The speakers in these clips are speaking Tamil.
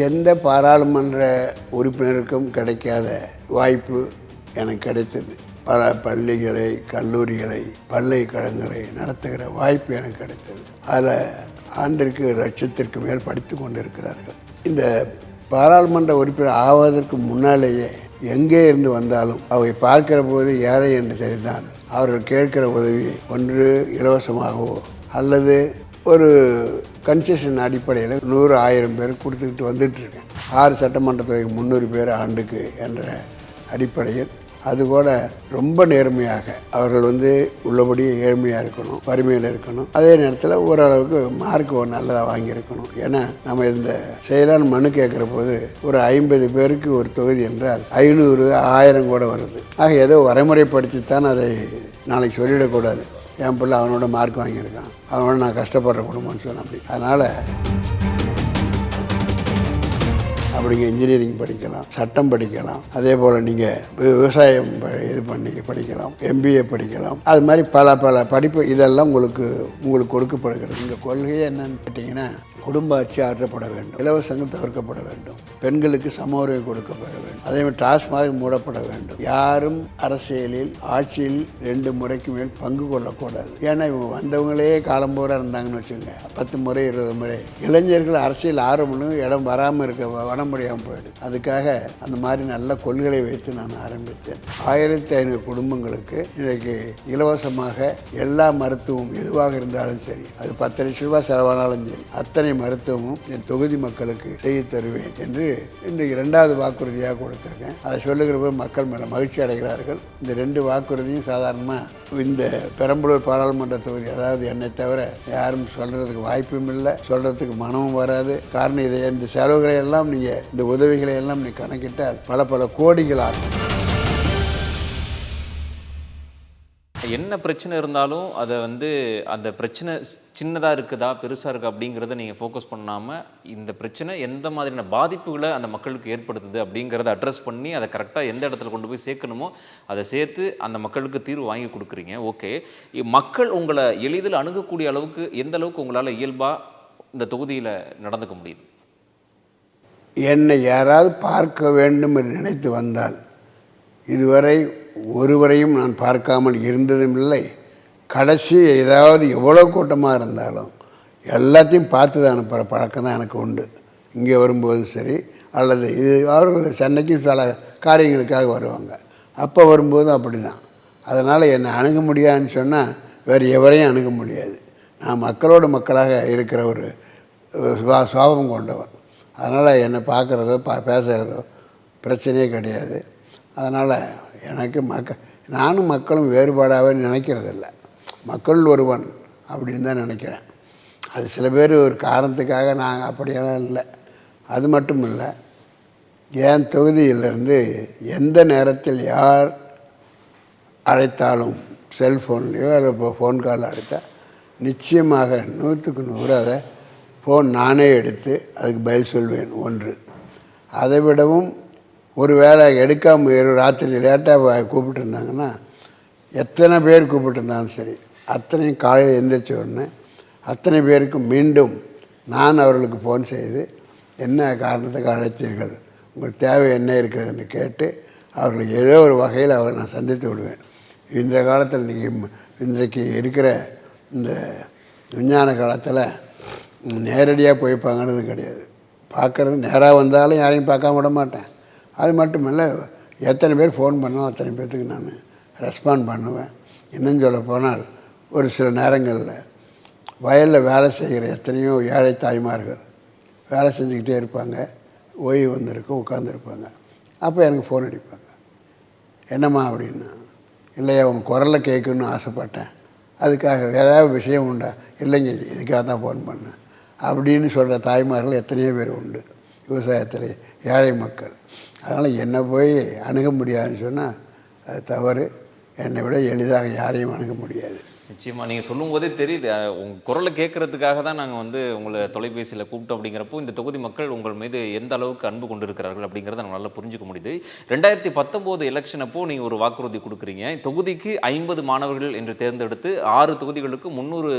எந்த பாராளுமன்ற உறுப்பினருக்கும் கிடைக்காத வாய்ப்பு எனக்கு கிடைத்தது. பல பள்ளிகளை கல்லூரிகளை பல்கலைக்கழகங்களை நடத்துகிற வாய்ப்பு எனக்கு கிடைத்தது. அதில் ஆண்டிற்கு லட்சத்திற்கு மேல் படித்து கொண்டிருக்கிறார்கள். இந்த பாராளுமன்ற உறுப்பினர் ஆவதற்கு முன்னாலேயே எங்கே இருந்து வந்தாலும் அவை பார்க்கிற போது ஏழை என்று தெரிந்தான் அவர்கள் கேட்கிற உதவி ஒன்று இலவசமாகவோ அல்லது ஒரு கன்செஷன் அடிப்படையில் நூறு ஆயிரம் பேர் கொடுத்துக்கிட்டு வந்துட்டுருக்கேன் ஆறு சட்டமன்ற தொகுதிக்கு முந்நூறு பேர் ஆண்டுக்கு என்ற அடிப்படையில். அது கூட ரொம்ப நேர்மையாக அவர்கள் வந்து உள்ளபடியே ஏழ்மையாக இருக்கணும் வறுமையில் இருக்கணும். அதே நேரத்தில் ஓரளவுக்கு மார்க் ஒரு நல்லதாக வாங்கியிருக்கணும். ஏன்னா நம்ம இந்த செயலான மனு கேட்குற போது ஒரு ஐம்பது பேருக்கு ஒரு தொகுதி என்றால் ஐநூறு ஆயிரம் கூட வருது. ஆக ஏதோ வரைமுறைப்படுத்தித்தான் அதை நாளைக்கு சொல்லிடக்கூடாது. என் பிள்ளை அவனோட மார்க் வாங்கியிருக்கான். அவனோட நான் கஷ்டப்படுற குடும்பம்னு சொன்னேன் அப்படி. அதனால் அப்படிங்க இன்ஜினியரிங் படிக்கலாம் சட்டம் படிக்கலாம். அதே போல் நீங்கள் விவசாயம் ப- இது பண்ணி படிக்கலாம் எம்பிஏ படிக்கலாம். அது மாதிரி பல பல படிப்பு இதெல்லாம் உங்களுக்கு உங்களுக்கு கொடுக்கப்படுகிறது. இந்த கொள்கையே என்னன்னு கேட்டிங்கன்னா குடும்ப ஆட்சி ஆற்றப்பட வேண்டும். இலவசங்கள் தவிர்க்கப்பட வேண்டும். பெண்களுக்கு சம உரிமை கொடுக்கப்பட வேண்டும். அதே மாதிரி டாஸ்மாக மூடப்பட வேண்டும். யாரும் அரசியலில் ஆட்சியில் ரெண்டு முறைக்கு மேல் பங்கு கொள்ளக்கூடாது. ஏன்னா இவங்க வந்தவங்களே காலம்பூரா இருந்தாங்கன்னு வச்சுக்கோங்க. பத்து முறை இருபது முறை. இளைஞர்கள் அரசியல் ஆர்வம்னு இடம் வராமல் இருக்க வர முடியாமல் போயிடுது அதுக்காக அந்த மாதிரி நல்ல கொள்கைகளை வைத்து நான் ஆரம்பித்தேன். ஆயிரத்தி ஐநூறு குடும்பங்களுக்கு இன்றைக்கு இலவசமாக எல்லா மருத்துவம் எதுவாக இருந்தாலும் சரி அது பத்து லட்ச ரூபாய் செலவானாலும் சரி அத்தனை மருத்துவமும் என் தொகுதி மக்களுக்கு செய்து தருவேன் என்று இன்றைக்கு இரண்டாவது வாக்குறுதியாக கொடுத்துருக்கேன். அதை சொல்லுகிற போது மக்கள் மேலே மகிழ்ச்சி அடைகிறார்கள். இந்த ரெண்டு வாக்குறுதியும் சாதாரணமாக இந்த பெரம்பலூர் பாராளுமன்ற தொகுதி அதாவது என்னை தவிர யாரும் சொல்கிறதுக்கு வாய்ப்பும் இல்லை சொல்கிறதுக்கு மனமும் வராது. காரணம் இதை இந்த செலவுகளை எல்லாம் நீங்கள் இந்த உதவிகளை எல்லாம் நீ கணக்கிட்டால் பல பல கோடிகள் ஆகும் என்ன பிரச்சனை இருந்தாலும் அதை வந்து அந்த பிரச்சனை சின்னதாக இருக்குதா பெருசாக இருக்குது அப்படிங்கிறத நீங்கள் ஃபோக்கஸ் பண்ணாமல் இந்த பிரச்சனை எந்த மாதிரியான பாதிப்புகளை அந்த மக்களுக்கு ஏற்படுத்துது அப்படிங்கிறத அட்ரஸ் பண்ணி அதை கரெக்டாக எந்த இடத்துல கொண்டு போய் சேர்க்கணுமோ அதை சேர்த்து அந்த மக்களுக்கு தீர்வு வாங்கி கொடுக்குறீங்க. ஓகே. மக்கள் உங்களை எளிதில் அணுகக்கூடிய அளவுக்கு எந்த அளவுக்கு உங்களால் இயல்பாக இந்த தொகுதியில் நடந்துக்க முடியுது? என்னை யாராவது பார்க்க வேண்டும் என்று நினைத்து வந்தால் இதுவரை ஒருவரையும் நான் பார்க்காமல் இருந்ததும் இல்லை. கடைசி ஏதாவது எவ்வளோ கூட்டமாக இருந்தாலும் எல்லாத்தையும் பார்த்து தான் அனுப்புகிற பழக்கம் தான் எனக்கு உண்டு. இங்கே வரும்போதும் சரி அல்லது இது அவர்கள் சென்னைக்கு பல காரியங்களுக்காக வருவாங்க. அப்போ வரும்போதும் அப்படி தான் அதனால் என்னை அணுக முடியாதுன்னு சொன்னால் வேறு எவரையும் அணுக முடியாது. நான் மக்களோட மக்களாக இருக்கிற ஒரு சுவா- சுவாபம் கொண்டவன். அதனால் என்னை பார்க்குறதோ பா பேசுகிறதோ பிரச்சனையே கிடையாது. அதனால் எனக்கு மக்க நானும் மக்களும் வேறுபாடாகவே நினைக்கிறதில்ல. மக்கள் ஒருவன் அப்படின்னு தான் நினைக்கிறேன். அது சில பேர் ஒரு காரணத்துக்காக நான் அப்படியெல்லாம் இல்லை. அது மட்டும் இல்லை என் தொகுதியிலிருந்து எந்த நேரத்தில் யார் அழைத்தாலும் செல்ஃபோன்லேயோ அல்லது இப்போ ஃபோன் கால் அழைத்தால் நிச்சயமாக நூற்றுக்கு நூறு அதை ஃபோன் நானே எடுத்து அதுக்கு பதில் சொல்வேன். ஒன்று அதை விடவும் ஒரு வேலை எடுக்காமல் ராத்திரி லேட்டாக கூப்பிட்டுருந்தாங்கன்னா எத்தனை பேர் கூப்பிட்டுருந்தாலும் சரி அத்தனையும் காலையில் எழுந்திரிச்ச உடனே அத்தனை பேருக்கும் மீண்டும் நான் அவர்களுக்கு ஃபோன் செய்து என்ன காரணத்துக்கு அழைத்தீர்கள் உங்கள் தேவை என்ன இருக்கிறதுன்னு கேட்டு அவர்களை ஏதோ ஒரு வகையில் அவரை நான் சந்தித்து விடுவேன். இந்த காலத்தில் நீங்கள் இன்றைக்கு இருக்கிற இந்த விஞ்ஞான காலத்தில் நேரடியாக போய் பார்க்கறது கிடையாது. பார்க்குறது நேராக வந்தாலும் யாரையும் பார்க்காம விட மாட்டேன். அது மட்டும் இல்லை எத்தனை பேர் ஃபோன் பண்ணாலும் அத்தனை பேர்த்துக்கு நான் ரெஸ்பாண்ட் பண்ணுவேன். இன்னும் சொல்ல போனால் ஒரு சில நேரங்களில் வயலில் வேலை செய்கிற எத்தனையோ ஏழை தாய்மார்கள் வேலை செஞ்சுக்கிட்டே இருப்பாங்க. ஓய்வு வந்திருக்கும் உட்காந்துருப்பாங்க அப்போ எனக்கு ஃபோன் அடிப்பாங்க. என்னம்மா அப்படின்னா இல்லையா உன் குரலை கேட்கணும்னு ஆசைப்பட்டேன். அதுக்காக ஏதாவது விஷயம் உண்டா? இல்லைங்க இதுக்காக தான் ஃபோன் பண்ணேன். அப்படின்னு சொல்கிற தாய்மார்கள் எத்தனையோ பேர் உண்டு. விவசாயத்தில் ஏழை மக்கள். அதனால் என்னை போய் அணுக முடியாதுன்னு சொன்னால் அது தவறு. என்னை விட எளிதாக யாரையும் அணுக முடியாது. நிச்சயமாக நீங்கள் சொல்லும் போதே தெரியுது. உங்கள் உங்க குரலை கேட்கறதுக்காக தான் நாங்கள் வந்து உங்களை தொலைபேசியில் கூப்பிட்டோம் அப்படிங்கிறப்போ இந்த தொகுதி மக்கள் உங்கள் மீது எந்த அளவுக்கு அன்பு கொண்டிருக்கிறார்கள் அப்படிங்கிறத நம்ம நல்லா புரிஞ்சுக்க முடியுது. ரெண்டாயிரத்தி பத்தொம்போது எலெக்ஷன் அப்போ நீங்கள் ஒரு வாக்குறுதி கொடுக்குறீங்க. தொகுதிக்கு ஐம்பது மாணவர்கள் என்று தேர்ந்தெடுத்து ஆறு தொகுதிகளுக்கு முந்நூறு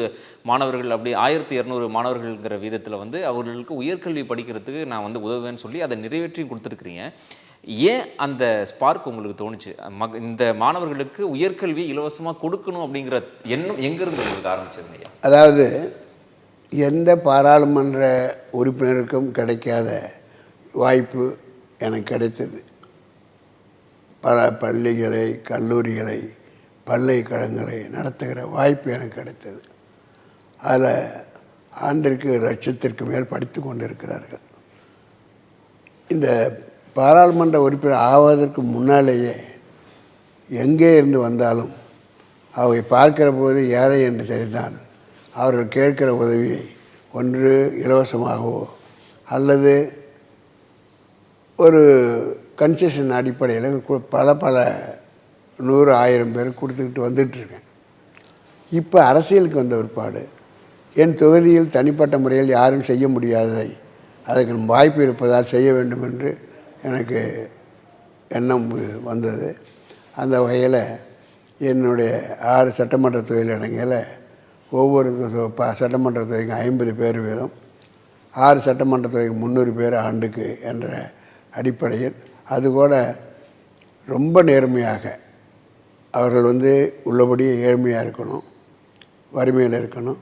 மாணவர்கள் அப்படி ஆயிரத்தி இரநூறு மாணவர்கள்ங்கிற வீதத்தில் வந்து அவர்களுக்கு உயர்கல்வி படிக்கிறதுக்கு நான் வந்து உதவுவேன்னு சொல்லி அதை நிறைவேற்றியும் கொடுத்துருக்குறீங்க. ஏன் அந்த ஸ்பார்க் உங்களுக்கு தோணுச்சு? இந்த மாணவர்களுக்கு உயர்கல்வி இலவசமாக கொடுக்கணும் அப்படிங்கிற எண்ணம் எங்கேருந்து உங்களுக்கு ஆரம்பிச்சதுங்க ஐயா? அதாவது எந்த பாராளுமன்ற உறுப்பினருக்கும் கிடைக்காத வாய்ப்பு எனக்கு கிடைத்தது. பல பள்ளிகளை கல்லூரிகளை பல்கலைக்கழகங்களை நடத்துகிற வாய்ப்பு எனக்கு கிடைத்தது. அதில் ஆண்டிற்கு லட்சத்திற்கு மேல் படித்து கொண்டிருக்கிறார்கள். இந்த பாராளுமன்ற உறுப்பினர் ஆவதற்கு முன்னாலேயே எங்கே இருந்து வந்தாலும் அவை பார்க்கிற போது ஏழை என்று தெரிந்தான். அவர்கள் கேட்கிற உதவியை ஒன்று இலவசமாகவோ அல்லது ஒரு கன்செஷன் அடிப்படையில் பல பல நூறு ஆயிரம் பேர் கொடுத்துக்கிட்டு வந்துட்டுருக்கேன். இப்போ அரசியலுக்கு வந்த பிற்பாடு என் தொகுதியில் தனிப்பட்ட முறையில் யாரும் செய்ய முடியாததை அதுக்கு வாய்ப்பு இருப்பதால் செய்ய வேண்டும் என்று எனக்கு எண்ணம் வந்தது. அந்த வகையில் என்னுடைய ஆறு சட்டமன்ற தொழிலிடங்களில் ஒவ்வொரு சட்டமன்ற தொகுதிக்கும் ஐம்பது பேர் வீதம் ஆறு சட்டமன்ற தொகுதிக்கு முந்நூறு பேர் ஆண்டுக்கு என்ற அடிப்படையில் அது கூட ரொம்ப நேர்மையாக அவர்கள் வந்து உள்ளபடியே ஏழ்மையாக இருக்கணும் வறுமையில் இருக்கணும்.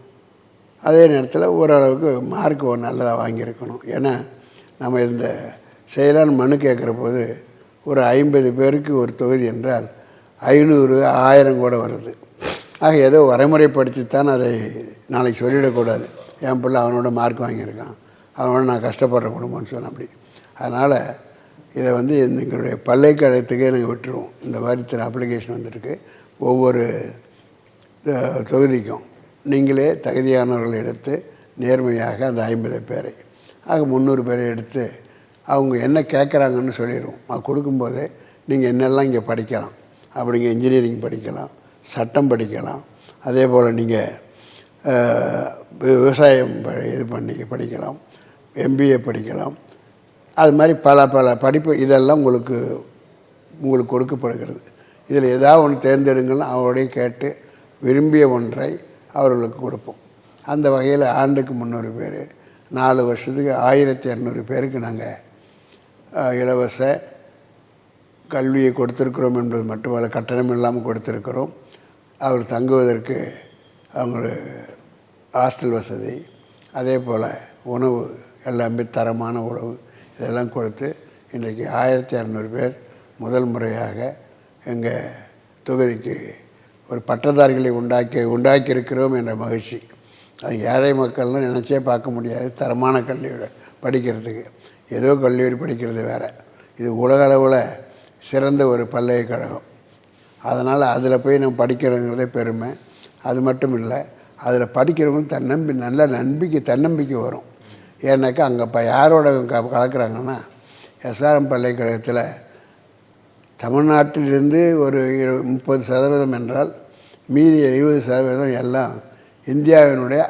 அதே நேரத்தில் ஓரளவுக்கு மார்க் ஒரு நல்லதாக வாங்கியிருக்கணும். ஏன்னா நம்ம இந்த செயலான் மனு கேட்குற போது ஒரு ஐம்பது பேருக்கு ஒரு தொகுதி என்றால் ஐநூறு ஆயிரம் கூட வருது. ஆக ஏதோ வரைமுறைப்படுத்தித்தான் அதை நாளைக்கு சொல்லிடக்கூடாது. என் பிள்ளை அவனோட மார்க் வாங்கியிருக்கான். அவனோட நான் கஷ்டப்படுற குடும்பம்னு சொன்னேன் அப்படி. அதனால் இதை வந்து எங்களுடைய பல்கலைக்கழகத்துக்கே நாங்கள் விட்டுருவோம். இந்த மாதிரி திரு அப்ளிகேஷன் வந்திருக்கு. ஒவ்வொரு தொகுதிக்கும் நீங்களே தகுதியானவர்கள் எடுத்து நேர்மையாக அந்த ஐம்பது பேரை ஆக முந்நூறு பேரை எடுத்து அவங்க என்ன கேட்குறாங்கன்னு சொல்லிடுவோம் அது கொடுக்கும்போதே நீங்கள் என்னெல்லாம் இங்கே படிக்கலாம். அப்படிங்க இன்ஜினியரிங் படிக்கலாம் சட்டம் படிக்கலாம் அதே போல் நீங்கள் விவசாயம் ப- இது பண்ணி படிக்கலாம் எம்பிஏ படிக்கலாம். அது மாதிரி பல பல படிப்பு இதெல்லாம் உங்களுக்கு உங்களுக்கு கொடுக்கப்படுகிறது. இதில் ஏதாவது ஒன்று தேர்ந்தெடுங்கன்னு அவருடைய கேட்டு விரும்பிய ஒன்றை அவர்களுக்கு கொடுப்போம். அந்த வகையில் ஆண்டுக்கு முந்நூறு பேர் நாலு வருஷத்துக்கு ஆயிரத்தி இரநூறு பேருக்கு நாங்கள் இலவச கல்வியை கொடுத்துருக்கிறோம் என்பது மட்டுமல்ல கட்டணம் இல்லாமல் கொடுத்துருக்கிறோம். அவர் தங்குவதற்கு அவங்க ஹாஸ்டல் வசதி அதே போல் உணவு எல்லாமே தரமான உணவு இதெல்லாம் கொடுத்து இன்றைக்கு ஆயிரத்தி இரநூறு பேர் முதல் முறையாக எங்கள் தொகுதிக்கு ஒரு பட்டதாரிகளை உண்டாக்கி உண்டாக்கியிருக்கிறோம் என்ற மகிழ்ச்சி. அது ஏழை மக்கள்னு நினச்சே பார்க்க முடியாது தரமான கல்வியோட படிக்கிறதுக்கு. ஏதோ கல்லூரி படிக்கிறது வேறு. இது உலக அளவில் சிறந்த ஒரு பல்கலைக்கழகம். அதனால் அதில் போய் நம்ம படிக்கிறதுங்கிறதே பெருமை. அது மட்டும் இல்லை அதில் படிக்கிறவங்களுக்கு தன்னம்பி நல்ல நம்பிக்கை தன்னம்பிக்கை வரும். ஏன்னாக்கா அங்கே இப்போ யாரோட க கலக்கிறாங்கன்னா எஸ்ஆர்எம் பல்கலைக்கழகத்தில் தமிழ்நாட்டிலிருந்து ஒரு இரு முப்பது சதவீதம் என்றால் மீதி இருபது சதவீதம் எல்லாம் இந்தியாவினுடைய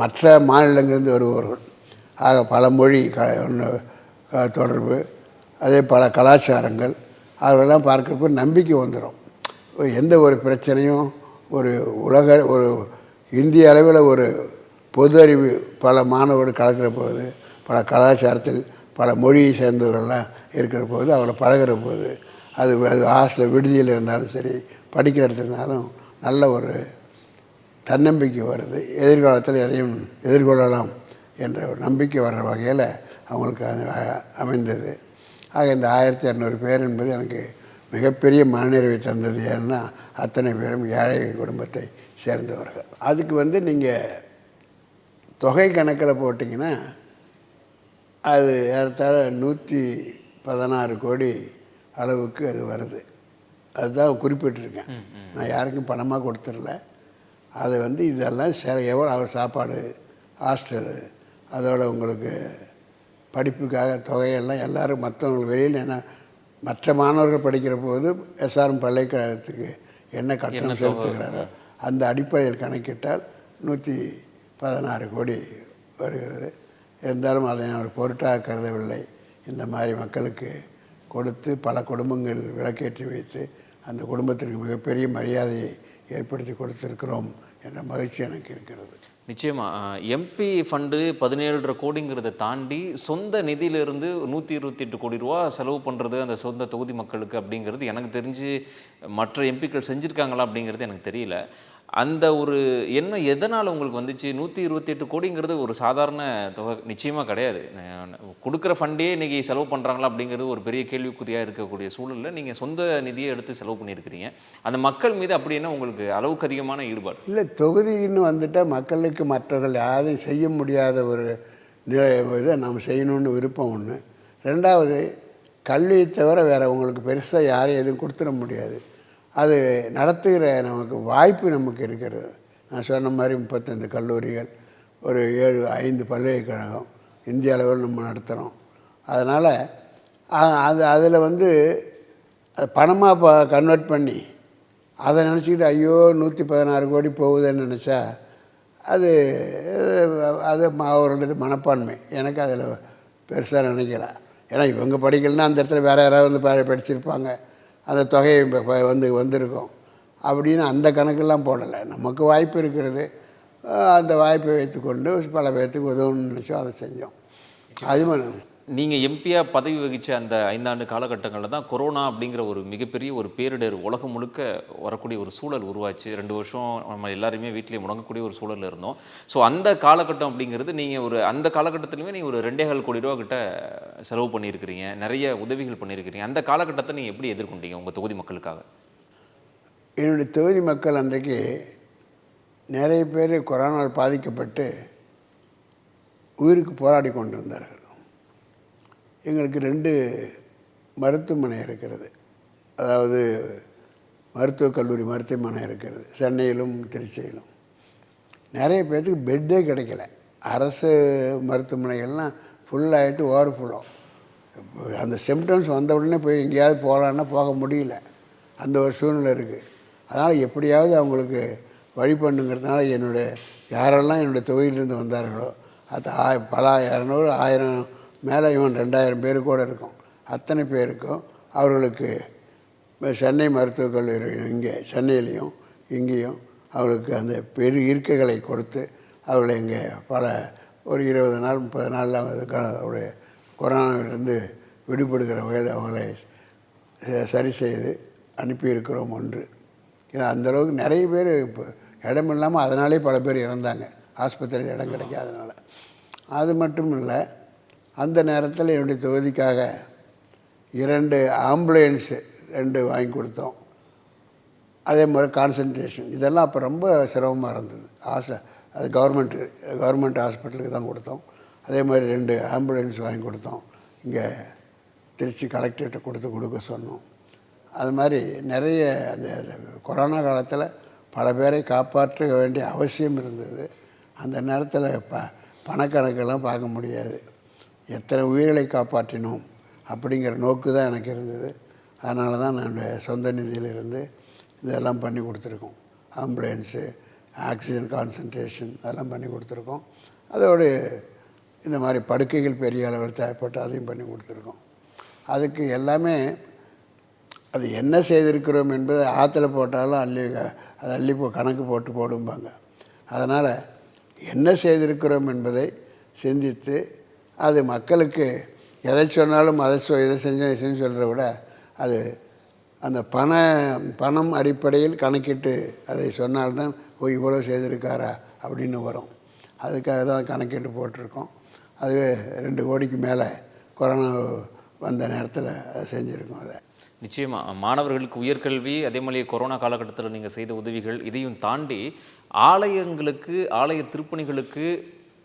மற்ற மாநிலங்களிலிருந்து வருபவர்கள். ஆக பல மொழி க தொடர்பு அதே பல கலாச்சாரங்கள் அவர்களெல்லாம் பார்க்குறப்ப நம்பிக்கை வந்துடும் எந்த ஒரு பிரச்சனையும் ஒரு உலக ஒரு இந்திய அளவில் ஒரு பொது அறிவு பல மாணவர்கள் கலக்கிற போது பல கலாச்சாரத்தில் பல மொழியை சேர்ந்தவர்கள்லாம் இருக்கிற போது அவளை பழகுற போது அது அது ஹாஸ்டலில் விடுதியில் இருந்தாலும் சரி படிக்கிற இடத்துல இருந்தாலும் நல்ல ஒரு தன்னம்பிக்கை வருது. எதிர்காலத்தில் எதையும் எதிர்கொள்ளலாம். என்ற ஒரு நம்பிக்கை வர்ற வகையில் அவங்களுக்கு அமைந்தது. ஆக இந்த ஆயிரத்தி இரநூறு பேர் என்பது எனக்கு மிகப்பெரிய மனநிறைவை தந்தது. ஏன்னா அத்தனை பேரும் ஏழை குடும்பத்தை சேர்ந்தவர்கள். அதுக்கு வந்து நீங்கள் தொகை கணக்கில் போட்டிங்கன்னா அது ஏறத்தாழ நூற்றி பதினாறு கோடி அளவுக்கு அது வருது. அதுதான் குறிப்பிட்டிருக்கேன். நான் யாருக்கும் பணமாக கொடுத்துடல. அது வந்து இதெல்லாம் சே எவ்வளோ அவர் சாப்பாடு ஹாஸ்டலு அதோட உங்களுக்கு படிப்புக்காக தொகையெல்லாம் எல்லாரும் மற்றவங்க வெளியில் என்ன மற்ற மாணவர்கள் படிக்கிற போது எஸ்ஆர்எம் பல்கலைக்கழகத்துக்கு என்ன கட்டணம் செலுத்துகிறாரோ அந்த அடிப்படையில் கணக்கிட்டால் நூற்றி பதினாறு கோடி வருகிறது. இருந்தாலும் அதை நான் பொருட்டாக கருதவில்லை. இந்த மாதிரி மக்களுக்கு கொடுத்து பல குடும்பங்கள் விளக்கேற்றி வைத்து அந்த குடும்பத்திற்கு மிகப்பெரிய மரியாதையை ஏற்படுத்தி கொடுத்திருக்கிறோம் என்ற மகிழ்ச்சி எனக்கு இருக்கிறது. நிச்சயமாக எம்பி ஃபண்டு பதினேழரை கோடிங்கிறத தாண்டி சொந்த நிதியிலிருந்து நூற்றி இருபத்தி எட்டு கோடி ரூபா செலவு பண்ணுறது அந்த சொந்த தொகுதி மக்களுக்கு அப்படிங்கிறது எனக்கு தெரிஞ்சு மற்ற எம்பிக்கள் செஞ்சுருக்காங்களா அப்படிங்கிறது எனக்கு தெரியல. அந்த ஒரு எண்ணம் எதனால் உங்களுக்கு வந்துச்சு? நூற்றி இருபத்தி எட்டு கோடிங்கிறது ஒரு சாதாரண தொகை நிச்சயமாக கிடையாது. கொடுக்குற ஃபண்டே இன்றைக்கி செலவு பண்ணுறாங்களா அப்படிங்கிறது ஒரு பெரிய கேள்விக்குறியாக இருக்கக்கூடிய சூழலில் நீங்கள் சொந்த நிதியை எடுத்து செலவு பண்ணியிருக்கிறீங்க. அந்த மக்கள் மீது அப்படின்னா உங்களுக்கு அளவுக்கு அதிகமான ஈடுபாடு? இல்லை தொகுதின்னு வந்துட்டால் மக்களுக்கு மற்றவர்கள் யாரும் செய்ய முடியாத ஒரு இதை நாம் செய்யணும்னு விருப்பம் ஒன்று ரெண்டாவது கல்வியை தவிர வேறு உங்களுக்கு பெருசாக யாரையும் எதுவும் கொடுத்துட முடியாது. அது நடத்துகிற நமக்கு வாய்ப்பு நமக்கு இருக்கிறது. நான் சொன்ன மாதிரி முப்பத்தைந்து கல்லூரிகள் ஒரு ஏழு ஐந்து பல்கலைக்கழகம் இந்திய அளவில் நம்ம நடத்துகிறோம் அதனால் அது அதில் வந்து அது பணமாக ப கன்வெர்ட் பண்ணி அதை நினச்சிக்கிட்டு ஐயோ நூற்றி பதினாறு கோடி போகுதுன்னு நினச்சா அது அது அவருடைய மனப்பான்மை. எனக்கு அதில் பெருசாக நினைக்கல. ஏன்னா இவங்க படிக்கலைன்னா அந்த இடத்துல வேறு யாராவது வந்து ப- படிச்சிருப்பாங்க. அந்த தொகையை வந்து வந்திருக்கும். அப்படின்னு அந்த கணக்கெல்லாம் போடலை. நமக்கு வாய்ப்பு இருக்கிறது. அந்த வாய்ப்பை வைத்துக்கொண்டு பல பேர்த்துக்கு உதவணும்னு நினச்சோம் அதை செஞ்சோம். அது நீங்கள் எம்பியாக பதவி வகித்த அந்த ஐந்தாண்டு காலகட்டங்களில் தான் கொரோனா அப்படிங்கிற ஒரு மிகப்பெரிய ஒரு பேரிடர் உலகம் முழுக்க வரக்கூடிய ஒரு சூழல் உருவாச்சு. ரெண்டு வருஷம் நம்ம எல்லாருமே வீட்டிலேயே முடங்கக்கூடிய ஒரு சூழலில் இருந்தோம். ஸோ அந்த காலகட்டம் அப்படிங்கிறது நீங்கள் ஒரு அந்த காலகட்டத்திலுமே நீங்கள் ஒரு ரெண்டே கால் கோடி ரூபா கிட்ட செலவு பண்ணியிருக்கிறீங்க. நிறைய உதவிகள் பண்ணியிருக்கிறீங்க. அந்த காலகட்டத்தை நீங்கள் எப்படி எதிர்கொண்டீங்க உங்கள் தொகுதி மக்களுக்காக? என்னுடைய தொகுதி மக்கள் அன்றைக்கு நிறைய பேர் கொரோனால் பாதிக்கப்பட்டு உயிருக்கு போராடி கொண்டிருந்தார்கள். எங்களுக்கு ரெண்டு மருத்துவமனை இருக்கிறது. அதாவது மருத்துவக் கல்லூரி மருத்துவமனை இருக்கிறது. சென்னையிலும் திருச்சியிலும். நிறைய பேர்த்துக்கு பெட்டே கிடைக்கல. அரசு மருத்துவமனைகள்லாம் ஃபுல்லாகிட்டு ஓவர் ஃபுல்லோ அந்த சிம்டம்ஸ் வந்த உடனே போய் எங்கேயாவது போகலான்னா போக முடியல. அந்த ஒரு சூழ்நிலை இருக்குது அதனால் எப்படியாவது அவங்களுக்கு வழி பண்ணுங்கிறதுனால என்னுடைய யாரெல்லாம் என்னுடைய தொகுதியிலேருந்து வந்தார்களோ அது ஆ பல இரநூறு ஆயிரம் மேலே இவன் ரெண்டாயிரம் பேர் கூட இருக்கும். அத்தனை பேருக்கும் அவர்களுக்கு சென்னை மருத்துவக் கல்லூரி இங்கே சென்னையிலையும் இங்கேயும் அவர்களுக்கு அந்த பெரு இருக்கைகளை கொடுத்து அவர்களை இங்கே பல ஒரு இருபது நாள் முப்பது நாளில் அவருடைய கொரோனாவிலிருந்து விடுபடுகிற வகையில் அவங்களை சரி செய்து அனுப்பியிருக்கிறோம் ஒன்று. ஏன்னா அந்தளவுக்கு நிறைய பேர் இப்போ இடம் இல்லாமல் அதனாலே பல பேர் இறந்தாங்க. ஆஸ்பத்திரியில் இடம் கிடைக்காதனால. அது மட்டும் இல்லை அந்த நேரத்தில் என்னுடைய தொகுதிக்காக இரண்டு ஆம்புலன்ஸு ரெண்டு வாங்கி கொடுத்தோம். அதே மாதிரி கான்சன்ட்ரேஷன் இதெல்லாம் அப்போ ரொம்ப சிரமமாக இருந்தது. ஆசை. அது கவர்மெண்ட்டு கவர்மெண்ட் ஹாஸ்பிட்டலுக்கு தான் கொடுத்தோம். அதே மாதிரி ரெண்டு ஆம்புலன்ஸ் வாங்கி கொடுத்தோம். இங்கே திருச்சி கலெக்டர்கிட்ட கொடுத்து கொடுக்க சொன்னோம். அது மாதிரி நிறைய அந்த அந்த கொரோனா காலத்தில் பல பேரை காப்பாற்ற வேண்டிய அவசியம் இருந்தது. அந்த நேரத்தில் ப பணக்கணக்கெல்லாம் பார்க்க முடியாது. எத்தனை உயிர்களை காப்பாற்றினோம் அப்படிங்கிற நோக்கு தான் எனக்கு இருந்தது. அதனால தான் நான் சொந்த நிதியிலிருந்து இதெல்லாம் பண்ணி கொடுத்துருக்கோம். ஆம்புலன்ஸு ஆக்சிஜன் கான்சன்ட்ரேஷன் அதெல்லாம் பண்ணி கொடுத்துருக்கோம். அதோடு இந்த மாதிரி படுக்கைகள் பெரிய அளவில் தேவைப்பட்டு அதையும் பண்ணி கொடுத்துருக்கோம். அதுக்கு எல்லாமே அது என்ன செய்திருக்கிறோம் என்பதை ஆற்றுல போட்டாலும் அள்ளி அதை அள்ளி போ கணக்கு போட்டு போடும்பாங்க. அதனால் என்ன செய்திருக்கிறோம் என்பதை சிந்தித்து அது மக்களுக்கு எதை சொன்னாலும் அதை சொ இதை செஞ்சோம் இதை செஞ்சு சொல்கிறத விட அது அந்த பண பணம் அடிப்படையில் கணக்கிட்டு அதை சொன்னால்தான் ஓ இவ்வளோ செய்திருக்காரா அப்படின்னு வரும். அதுக்காக தான் கணக்கிட்டு போட்டிருக்கோம். அது ரெண்டு கோடிக்கு மேலே கொரோனா வந்த நேரத்தில் அதை செஞ்சுருக்கோம் அதை. நிச்சயமாக மாணவர்களுக்கு உயர்கல்வி அதே மாதிரி கொரோனா காலகட்டத்தில் நீங்கள் செய்த உதவிகள் இதையும் தாண்டி ஆலயங்களுக்கு ஆலய திருப்பணிகளுக்கு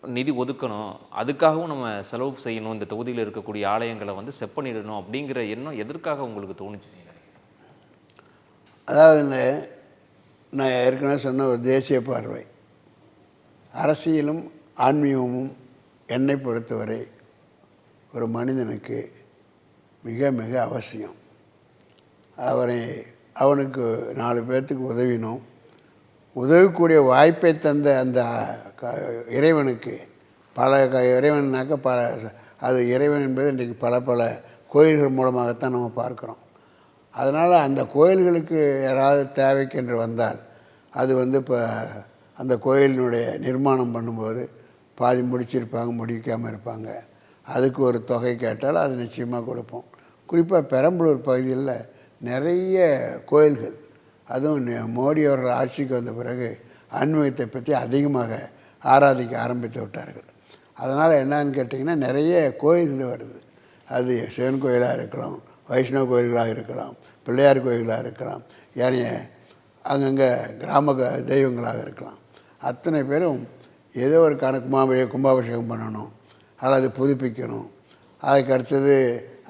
நிதி ஒதுக்கணும். அதுக்காகவும் நம்ம செலவு செய்யணும். இந்த தொகுதியில் இருக்கக்கூடிய ஆலயங்களை வந்து செப்பனிடணும் அப்படிங்கிற எண்ணம் எதற்காக உங்களுக்கு தோணுச்சு அதாவது இந்த- நான் ஏற்கனவே சொன்ன ஒரு தேசிய பார்வை. அரசியலும் ஆன்மீகமும் என்னை பொறுத்தவரை ஒரு மனிதனுக்கு மிக மிக அவசியம். அவரை அவனுக்கு நாலு பேர்த்துக்கு உதவினோம் உதவக்கூடிய வாய்ப்பை தந்த அந்த க- இறைவனுக்கு பல க இறைவனாக்க பல அது இறைவன் என்பது இன்றைக்கு பல பல கோயில்கள் மூலமாகத்தான் நம்ம பார்க்குறோம். அதனால் அந்த கோயில்களுக்கு யாராவது தேவைக்கென்று வந்தால் அது வந்து இப்போ அந்த கோயிலினுடைய நிர்மாணம் பண்ணும்போது பாதி முடிச்சிருப்பாங்க முடிக்காமல் இருப்பாங்க. அதுக்கு ஒரு தொகை கேட்டால் அது நிச்சயமாக கொடுப்போம். குறிப்பாக பெரம்பலூர் பகுதியில் நிறைய கோயில்கள் அதுவும் மோடி அவர்கள் ஆட்சிக்கு வந்த பிறகு ஆன்மீகத்தை பற்றி அதிகமாக ஆராதிக்க ஆரம்பித்து விட்டார்கள். அதனால் என்னன்னு கேட்டிங்கன்னா நிறைய கோயில்கள் வருது. அது சிவன் கோயிலாக இருக்கலாம் வைஷ்ணவ கோயில்களாக இருக்கலாம் பிள்ளையார் கோயில்களாக இருக்கலாம் ஏனைய அங்கங்கே கிராம தெய்வங்களாக இருக்கலாம். அத்தனை பேரும் ஏதோ ஒரு கணக்கு கும்பாபிஷேகம் கும்பாபிஷேகம் பண்ணணும் அல்லது புதுப்பிக்கணும். அதுக்கு அடுத்தது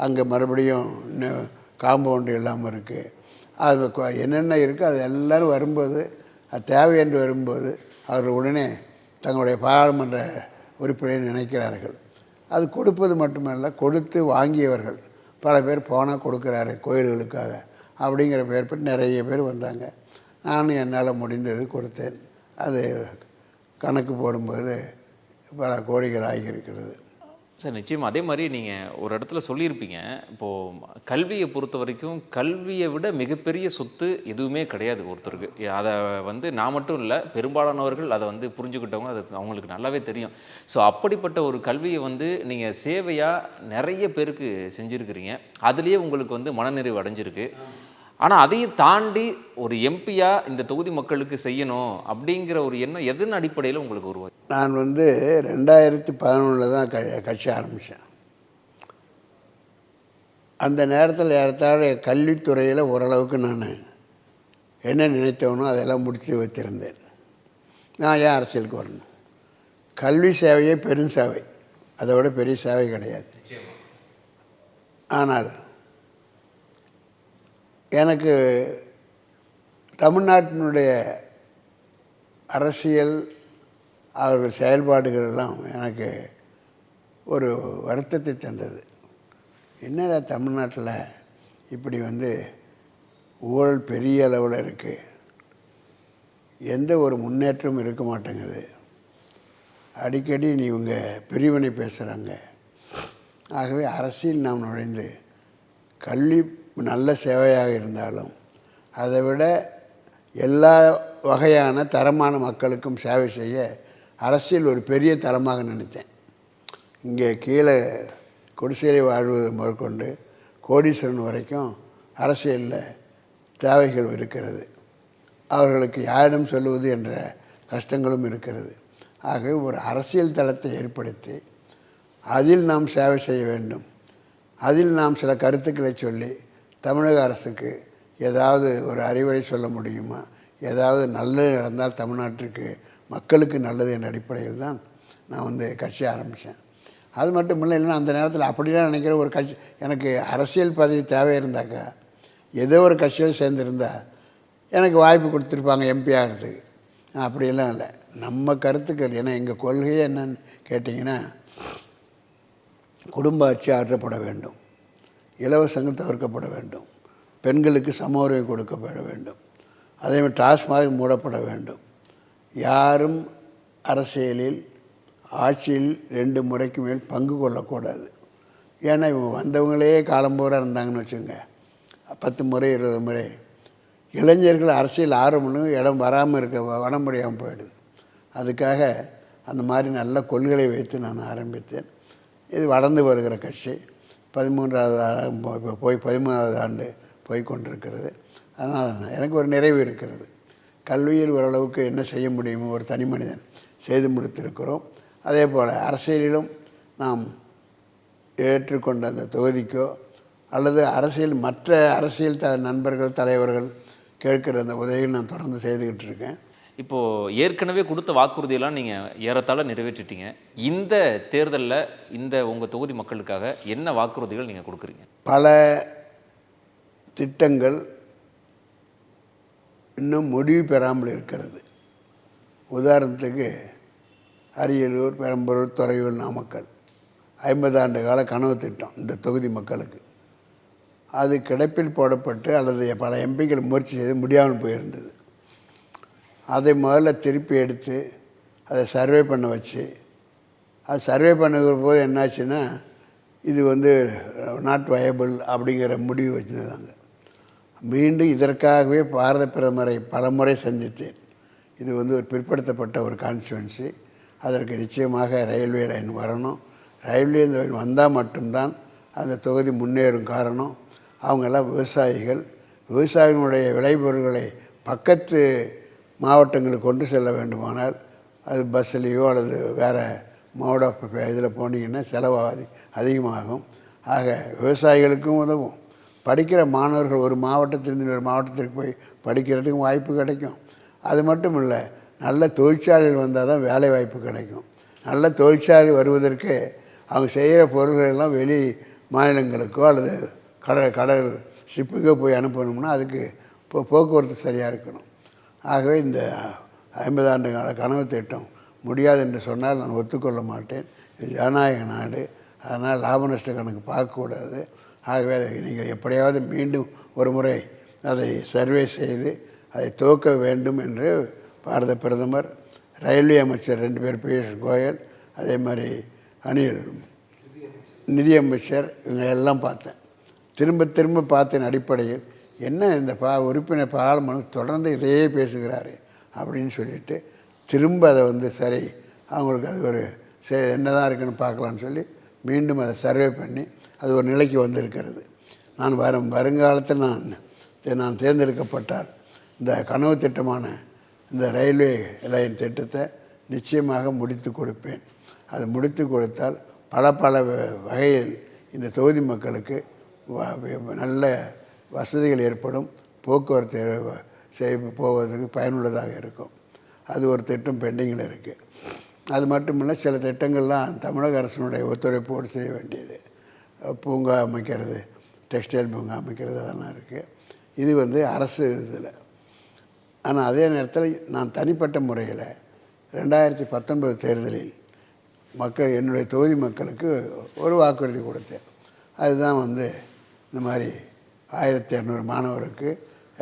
அங்கே மறுபடியும் இன்னும் காம்பவுண்டு இல்லாமல் இருக்குது. அது கொ- என்னென்ன இருக்கோ அது எல்லோரும் வரும்போது அது தேவை என்று வரும்போது அவர்கள் உடனே தங்களுடைய பாராளுமன்ற உறுப்பினரை நினைக்கிறார்கள். அது கொடுப்பது மட்டுமல்ல கொடுத்து வாங்கியவர்கள். பல பேர் போனால் கொடுக்குறாரு கோயில்களுக்காக. அப்படிங்கிற பேர் பற்றி நிறைய பேர் வந்தாங்க. நானும் என்னால் முடிந்தது கொடுத்தேன். அது கணக்கு போடும்போது பல கோடிகள் ஆகியிருக்கிறது. சார் நிச்சயம். அதே மாதிரி நீங்கள் ஒரு இடத்துல சொல்லியிருப்பீங்க. இப்போது கல்வியை பொறுத்த வரைக்கும் கல்வியை விட மிகப்பெரிய சொத்து எதுவுமே கிடையாது ஒருத்தருக்கு. அதை வந்து நான் மட்டும் இல்லை பெரும்பாலானவர்கள் அதை வந்து புரிஞ்சுக்கிட்டவங்க அது அவங்களுக்கு நல்லாவே தெரியும். ஸோ அப்படிப்பட்ட ஒரு கல்வியை வந்து நீங்கள் சேவையாக நிறைய பேருக்கு செஞ்சுருக்கிறீங்க. அதுலேயே உங்களுக்கு வந்து மனநிறைவு அடைஞ்சிருக்கு. ஆனால் அதையும் தாண்டி ஒரு எம்பியா இந்த தொகுதி மக்களுக்கு செய்யணும் அப்படிங்கிற ஒரு எண்ணம் எதன் அடிப்படையில் உங்களுக்கு உருவாச்சு? நான் வந்து ரெண்டாயிரத்தி பதினொன்றில் தான் க கட்சி ஆரம்பித்தேன் அந்த நேரத்தில் ஏறத்தாழ கல்வித்துறையில் ஓரளவுக்கு நான் என்ன நினைத்தவனோ அதெல்லாம் முடித்து வைத்திருந்தேன். நான் ஏன் அரசியலுக்கு வரணும்? கல்வி சேவையே பெரும் சேவை. அதை விட பெரிய சேவை கிடையாது. ஆனால் எனக்கு தமிழ்நாட்டினுடைய அரசியல் அவர்கள் செயல்பாடுகள் எல்லாம் எனக்கு ஒரு வருத்தத்தை தந்தது. என்னடா தமிழ்நாட்டில் இப்படி வந்து ஊழல் பெரிய அளவில் இருக்குது எந்த ஒரு முன்னேற்றமும் இருக்க மாட்டேங்குது. அடிக்கடி நீ இவங்க பிரிவினை பேசுகிறாங்க ஆகவே அரசியல் நாம் நுழைந்து கல்வி நல்ல சேவையாக இருந்தாலும் அதை விட எல்லா வகையான தரமான மக்களுக்கும் சேவை செய்ய அரசியல் ஒரு பெரிய தரமாக நினைத்தேன். இங்கே கீழே குடிசையில் வாழ்வது முதற்கொண்டு கோடீஸ்வரன் வரைக்கும் அரசியலில் தேவைகள் இருக்கிறது. அவர்களுக்கு யாரிடம் சொல்லுவது என்ற கஷ்டங்களும் இருக்கிறது. ஆகவே ஒரு அரசியல் தளத்தை ஏற்படுத்தி அதில் நாம் சேவை செய்ய வேண்டும். அதில் நாம் சில கருத்துக்களை சொல்லி தமிழக அரசுக்கு ஏதாவது ஒரு அறிவுரை சொல்ல முடியுமா? ஏதாவது நல்லது நடந்தால் தமிழ்நாட்டுக்கு மக்களுக்கு நல்லது என்ற அடிப்படையில் தான் நான் வந்து கட்சி ஆரம்பித்தேன் அது மட்டும் இல்லை இல்லைன்னா அந்த நேரத்தில் அப்படிலாம் நினைக்கிற ஒரு கட்சி எனக்கு அரசியல் பதவி தேவை இருந்தாக்கா ஏதோ ஒரு கட்சியில் சேர்ந்துருந்தா எனக்கு வாய்ப்பு கொடுத்துருப்பாங்க எம்பி ஆகிறதுக்கு. அப்படியெல்லாம் இல்லை. நம்ம கருத்துக்கள் ஏன்னா எங்கள் கொள்கையே என்னன்னு கேட்டிங்கன்னா குடும்ப ஆட்சி ஆற்றப்பட வேண்டும். இலவசங்கள் தவிர்க்கப்பட வேண்டும். பெண்களுக்கு சம உரிமை கொடுக்கப்பட வேண்டும். அதே மாதிரி டாஸ்மாக் மூடப்பட வேண்டும். யாரும் அரசியலில் ஆட்சியில் ரெண்டு முறைக்கு மேல் பங்கு கொள்ளக்கூடாது. ஏன்னா இவங்க வந்தவங்களே காலம்பூரா இருந்தாங்கன்னு வச்சுங்க. பத்து முறை இருபது முறை. இளைஞர்கள் அரசியல் ஆர்வம்னு இடம் வராமல் இருக்க வன வர முடியாமல் போயிடுது. அதுக்காக அந்த மாதிரி நல்ல கொள்கைகளை வைத்து நான் ஆரம்பித்தேன். இது வளர்ந்து வருகிற கட்சி. பதிமூன்றாவது இப்போ போய் பதிமூணாவது ஆண்டு போய் கொண்டிருக்கிறது. அதனால் எனக்கு ஒரு நிறைவு இருக்கிறது. கல்வியில் ஓரளவுக்கு என்ன செய்ய முடியுமோ ஒரு தனி மனிதன் செய்து முடித்திருக்கிறோம். அதே போல் அரசியலிலும் நாம் ஏற்றுக்கொண்ட அந்த தொகுதிக்கோ அல்லது அரசியல் மற்ற அரசியல் த நண்பர்கள் தலைவர்கள் கேட்கிற அந்த உதவிகள் நான் தொடர்ந்து செய்துக்கிட்டு இருக்கேன். இப்போது ஏற்கனவே கொடுத்த வாக்குறுதியெல்லாம் நீங்கள் ஏறத்தாழ நிறைவேற்றிட்டீங்க. இந்த தேர்தலில் இந்த உங்கள் தொகுதி மக்களுக்காக என்ன வாக்குறுதிகள் நீங்கள் கொடுக்குறீங்க? பல திட்டங்கள் இன்னும் முடிவு பெறாமல் இருக்கிறது. உதாரணத்துக்கு அரியலூர் பெரம்பலூர் துறையூர் நாமக்கல். ஐம்பது ஆண்டு கால கனவு திட்டம் இந்த தொகுதி மக்களுக்கு. அது கிடப்பில் போடப்பட்டு அல்லது பல எம்பிக்கள் முயற்சி செய்து முடியாமல் போயிருந்தது. அதை முதல்ல திருப்பி எடுத்து அதை சர்வே பண்ண வச்சு அது சர்வே பண்ணுகிற போது என்னாச்சுன்னா இது வந்து நாட் வயபிள் அப்படிங்கிற முடிவு வச்சுருந்தாங்க. மீண்டும் இதற்காகவே பாரத பிரதமரை பலமுறை சந்தித்தேன். இது வந்து ஒரு பிற்படுத்தப்பட்ட ஒரு கான்ஸ்டுவன்சி அதற்கு நிச்சயமாக ரயில்வே லைன் வரணும். ரயில்வே லைன் வந்தால் மட்டும்தான் அந்த தொகுதி முன்னேறும் காரணம். அவங்கெல்லாம் விவசாயிகள். விவசாயிகளுடைய விளைபொருட்களை பக்கத்து மாவட்டங்களுக்கு கொண்டு செல்ல வேண்டுமானால் அது பஸ்ஸுலேயோ அல்லது வேறு மோட் ஆஃப் இதில் போனீங்கன்னா செலவாகாது அதிகமாகும். ஆக விவசாயிகளுக்கும் உதவும். படிக்கிற மாணவர்கள் ஒரு மாவட்டத்திலிருந்து ஒரு மாவட்டத்திற்கு போய் படிக்கிறதுக்கும் வாய்ப்பு கிடைக்கும். அது மட்டும் இல்லை நல்ல தொழிற்சாலைகள் வந்தால் தான் வேலை வாய்ப்பு கிடைக்கும். நல்ல தொழிற்சாலை வருவதற்கு அவங்க செய்கிற பொருள்கள் எல்லாம் வெளி மாநிலங்களுக்கோ அல்லது கடல் கடல் ஷிப்புக்கோ போய் அனுப்பணும்னா அதுக்கு போ போக்குவரத்து சரியாக இருக்கணும். ஆகவே இந்த ஐம்பது ஆண்டு கால கனவு திட்டம் முடியாது என்று சொன்னால் நான் ஒத்துக்கொள்ள மாட்டேன். இது ஜனநாயக நாடு. அதனால் லாப நஷ்ட கணக்கு பார்க்கக்கூடாது. ஆகவே அதை நீங்கள் எப்படியாவது மீண்டும் ஒரு முறை அதை சர்வே செய்து அதை துவக்க வேண்டும் என்று பாரத பிரதமர் ரயில்வே அமைச்சர் ரெண்டு பேர் பியூஷ் கோயல் அதே மாதிரி அனில் நிதியமைச்சர் இவங்க எல்லாம் பார்த்தேன். திரும்ப திரும்ப பார்த்தேன் அடிப்படையில். என்ன இந்த பா உறுப்பினர் பாராளுமன்றம் தொடர்ந்து இதையே பேசுகிறாரு அப்படின்னு சொல்லிட்டு திரும்ப அதை வந்து சரி அவங்களுக்கு அது ஒரு சரி என்னதான் இருக்குன்னு பார்க்கலான்னு சொல்லி மீண்டும் அதை சர்வே பண்ணி அது ஒரு நிலைக்கு வந்திருக்கிறது. நான் வரும் வருங்காலத்தில் நான் தே- நான் தேர்ந்தெடுக்கப்பட்டால் இந்த கனவு திட்டமான இந்த ரயில்வே லைன் திட்டத்தை நிச்சயமாக முடித்து கொடுப்பேன். அது முடித்து கொடுத்தால் பல பல வ- வகையில் இந்த தொகுதி மக்களுக்கு வ- நல்ல வசதிகள் ஏற்படும் போக்குவரத்து செய் போவதற்கு பயனுள்ளதாக இருக்கும். அது ஒரு திட்டம் பெண்டிங்கில் இருக்குது அது மட்டும் இல்லை சில திட்டங்கள்லாம் தமிழக அரசினுடைய ஒத்துழைப்போடு செய்ய வேண்டியது. பூங்கா அமைக்கிறது டெக்ஸ்டைல் பூங்கா அமைக்கிறது அதெல்லாம் இருக்குது இது வந்து அரசு இதில். ஆனால் அதே நேரத்தில் நான் தனிப்பட்ட முறையில் ரெண்டாயிரத்தி பத்தொன்பது தேர்தலில் மக்கள் என்னுடைய தொகுதி மக்களுக்கு ஒரு வாக்குறுதி கொடுத்தேன். அதுதான் வந்து இந்த மாதிரி ஆயிரத்தி இரநூறு மாணவருக்கு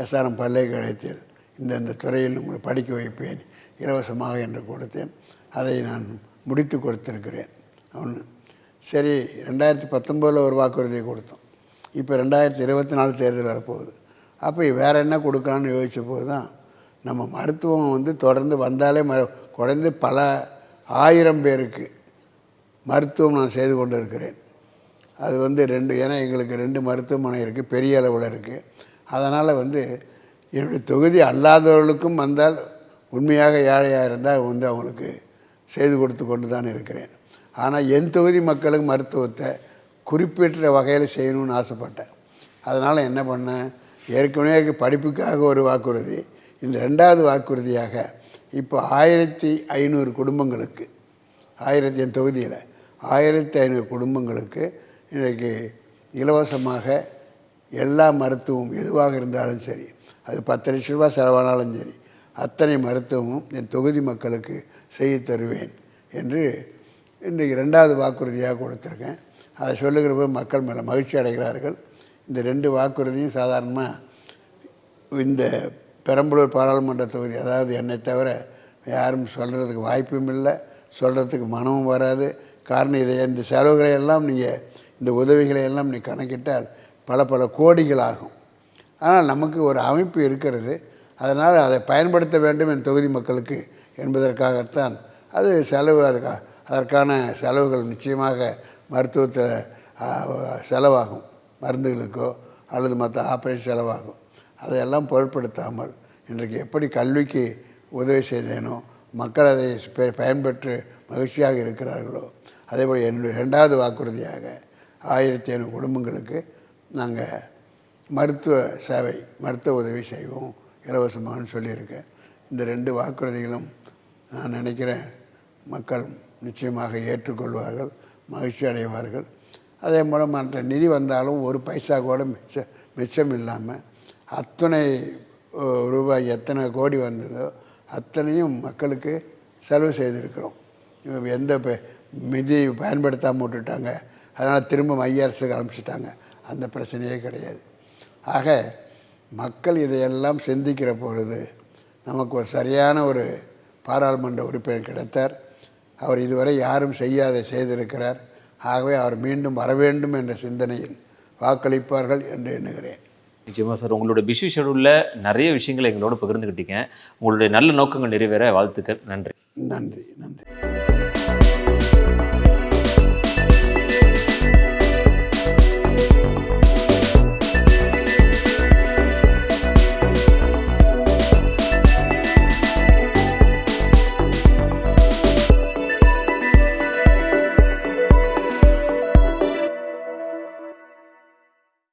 எஸ்ஆர்எம் பல்கலைக்கழகத்தில் இந்தந்த துறையில் உங்களை படிக்க வைப்பேன் இலவசமாக என்று கொடுத்தேன். அதை நான் முடித்து கொடுத்திருக்கிறேன். ஒன்று சரி ரெண்டாயிரத்தி பத்தொம்போதில் ஒரு வாக்குறுதியை கொடுத்தோம். இப்போ ரெண்டாயிரத்தி இருபத்தி நாலு தேர்தல் வரப்போகுது. அப்போ வேறு என்ன கொடுக்கலான்னு யோசித்த போது தான் நம்ம மருத்துவம் வந்து தொடர்ந்து வந்தாலே ம குறைந்து பல ஆயிரம் பேருக்கு மருத்துவம் நான் செய்து கொண்டு இருக்கிறேன் அது வந்து ரெண்டு ஏன்னா எங்களுக்கு ரெண்டு மருத்துவமனை இருக்குது பெரிய அளவில் இருக்குது அதனால் வந்து என்னுடைய தொகுதி அல்லாதவர்களுக்கும் வந்தால் உண்மையாக ஏழையாக இருந்தால் வந்து அவங்களுக்கு செய்து கொடுத்து கொண்டு தான் இருக்கிறேன். ஆனால் என் தொகுதி மக்களுக்கு மருத்துவத்தை குறிப்பிட்ட வகையில் செய்யணும்னு ஆசைப்பட்டேன். அதனால் என்ன பண்ணேன்? ஏற்கனவே படிப்புக்காக ஒரு வாக்குறுதி இந்த ரெண்டாவது வாக்குறுதியாக இப்போ ஆயிரத்தி ஐநூறு குடும்பங்களுக்கு ஆயிரத்தி என் தொகுதியில் ஆயிரத்தி ஐநூறு குடும்பங்களுக்கு இன்றைக்கு இலவசமாக எல்லா மருத்துவம் எதுவாக இருந்தாலும் சரி அது பத்து லட்ச ரூபா செலவானாலும் சரி அத்தனை மருத்துவமும் என் தொகுதி மக்களுக்கு செய்து தருவேன் என்று இன்றைக்கு ரெண்டாவது வாக்குறுதியாக கொடுத்துருக்கேன். அதை சொல்லுகிற போது மக்கள் மேலே மகிழ்ச்சி அடைகிறார்கள். இந்த ரெண்டு வாக்குறுதியும் சாதாரணமாக இந்த பெரம்பலூர் பாராளுமன்ற தொகுதி அதாவது என்னை தவிர யாரும் சொல்கிறதுக்கு வாய்ப்பும் இல்லை சொல்கிறதுக்கு மனமும் வராது. காரணம் இதை இந்த செலவுகளை எல்லாம் நீங்கள் இந்த உதவிகளை எல்லாம் நீ கணக்கிட்டால் பல பல கோடிகள் ஆகும் ஆனால் நமக்கு ஒரு அமைப்பு இருக்கிறது. அதனால் அதை பயன்படுத்த வேண்டும் என் தொகுதி மக்களுக்கு என்பதற்காகத்தான் அது செலவு அதுக்காக அதற்கான செலவுகள் நிச்சயமாக மருத்துவத்தில் செலவாகும். மருந்துகளுக்கோ அல்லது மற்ற ஆப்ரேஷன் செலவாகும். அதையெல்லாம் பொருட்படுத்தாமல் இன்றைக்கு எப்படி கல்விக்கு உதவி செய்தேனோ மக்கள் அதை பெ- பயன்பெற்று மகிழ்ச்சியாக இருக்கிறார்களோ அதேபோல் என்னுடைய ரெண்டாவது வாக்குறுதியாக ஆயிரத்தி ஐநூறு குடும்பங்களுக்கு நாங்கள் மருத்துவ சேவை மருத்துவ உதவி செய்வோம். இலவசமானு சொல்லியிருக்கேன் இந்த ரெண்டு வாக்குறுதிகளும் நான் நினைக்கிறேன் மக்கள் நிச்சயமாக ஏற்றுக்கொள்வார்கள் மகிழ்ச்சி அடைவார்கள். அதே போல் மற்ற நிதி வந்தாலும் ஒரு பைசா கூட மிச்ச மிச்சம் இல்லாமல் அத்தனை ரூபாய் எத்தனை கோடி வந்ததோ அத்தனையும் மக்களுக்கு செலவு செய்திருக்கிறோம். எந்த ப- நிதி பயன்படுத்தாமல் விட்டுட்டாங்க. அதனால் திரும்ப மைய அரசுக்கு அனுப்பிச்சிட்டாங்க. அந்த பிரச்சனையே கிடையாது. ஆக மக்கள் இதையெல்லாம் சிந்திக்கிற பொழுது நமக்கு ஒரு சரியான ஒரு பாராளுமன்ற உறுப்பினர் கிடைத்தார். அவர் இதுவரை யாரும் செய்யாதை செய்திருக்கிறார். ஆகவே அவர் மீண்டும் வர வேண்டும் என்ற சிந்தனையில் வாக்களிப்பார்கள் என்று எண்ணுகிறேன். நிச்சயமா சார் உங்களோட பிஸி ஷெடியூலில் நிறைய விஷயங்களை எங்களோட பகிர்ந்துக்கிட்டீங்க உங்களுடைய நல்ல நோக்கங்கள் நிறைவேற வாழ்த்துக்கள். நன்றி. நன்றி நன்றி.